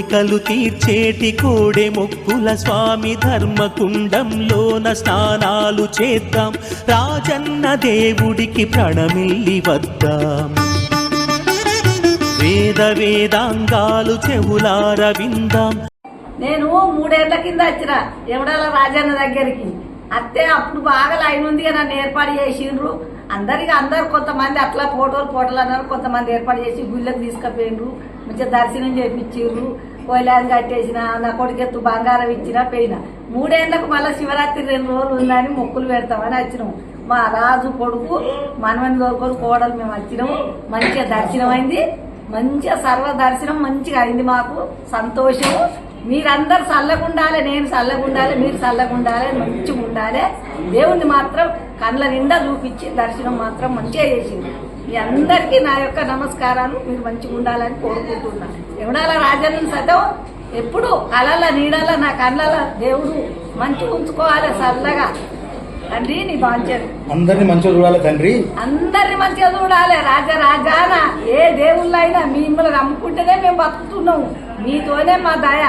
కోరికలు తీర్చేటి కోడే మొక్కుల స్వామి ధర్మకుండంలోన స్నానాలు చేద్దాం. రాజన్న దేవుడికి ప్రణమిల్లి వద్దాం. వేద వేదాంగాలు చెవులార విందాం. నేను మూడేళ్ళ కింద వచ్చిన ఎవడాల రాజన్న దగ్గరికి? అత్తే అప్పుడు బాగా లైన్ ఉంది నన్ను ఏర్పాటు చేసిండ్రు. అందరికి అందరు కొంతమంది అట్లా ఫోటోలు ఫోటోలు అన్నారు. కొంతమంది ఏర్పాటు చేసి గుళ్ళకి తీసుకుపోయిండ్రు. మంచిగా దర్శనం చేపించిండ్రు. కోయిలాది కట్టేసిన నా కొడుకెత్తు బంగారం ఇచ్చిన పోయినా మూడేళ్ళకు మళ్ళీ శివరాత్రి రెండు రోజులు ఉందని మొక్కులు పెడతామని వచ్చినాము మా రాజు కొడుకు మనవని దొరుకుని కోడలు మేము వచ్చినాము మంచిగా దర్శనం అయింది మంచిగా సర్వ దర్శనం మంచిగా అయింది మాకు. సంతోషము. మీరందరు చల్లకుండాలి నేను చల్లకుండాలి మీరు చల్లకుండాలి మంచిగా ఉండాలి దేవుణ్ణి మాత్రం కళ్ళ నిండా చూపించి దర్శనం మాత్రం మంచిగా చేసింది. మీ అందరికీ నా యొక్క నమస్కారాలు. మీరు మంచిగా ఉండాలని కోరుకుంటున్నాను. ఎవడాల రాజన్న సతం? ఎప్పుడు కళల నీడల నా కళ్ళల దేవుడు మంచిగా ఉంచుకోవాలి చల్లగా తండ్రి నీ బాధ్యత. అందరిని మంచిగా చూడాలి తండ్రి. అందరిని మంచిగా చూడాలి. రాజ రాజాన ఏ దేవుళ్ళైనా మిమ్మల్ని నమ్ముకుంటేనే మేము బతుకుతున్నాము. మీతోనే మా దయ.